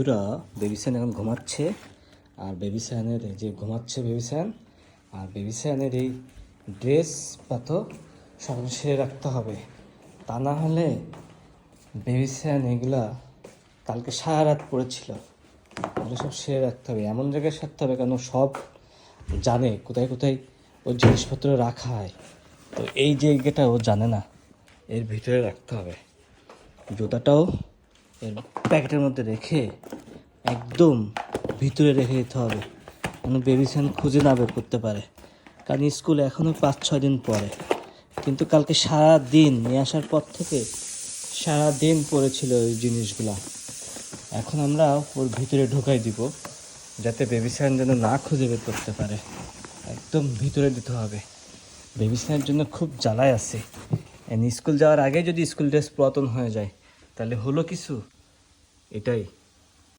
পুরা বেবি স্যান এখন ঘুমাচ্ছে। আর বেবি স্যানের যে ঘুমাচ্ছে বেবি স্যান আর বেবি স্যানের এই ড্রেস পাতো সব সেরে রাখতে হবে। তা না হলে বেবি স্যান এগুলা কালকে সারা রাত পড়েছিল। ওগুলো সব সেরে রাখতে হবে। এমন জায়গায় সারতে হবে কেন সব জানে, কোথায় কোথায় ওর জিনিসপত্র রাখা হয়। তো এই জায়গাটা ও জানে না। এর ভিতরে রাখতে হবে। জুতাটাও এর প্যাকেটের মধ্যে রেখে একদম ভিতরে রেখে দিতে হবে। যেন বেবি স্যান খুঁজে না বের করতে পারে। কারণ স্কুলে এখনও পাঁচ, ছয় দিন পরে। কিন্তু কালকে সারা দিন নিয়ে আসার পর থেকে সারা দিন পড়েছিল ওই জিনিসগুলা। এখন আমরা ওর ভিতরে ঢোকাই দিব, যাতে বেবি স্যান যেন না খুঁজে বের করতে পারে। একদম ভিতরে দিতে হবে। বেবি স্যানের জন্য খুব জ্বালায় আছে। স্কুল যাওয়ার আগে যদি স্কুল ড্রেস পুরাতন হয়ে যায় তাহলে হলো কিছু? এটাই।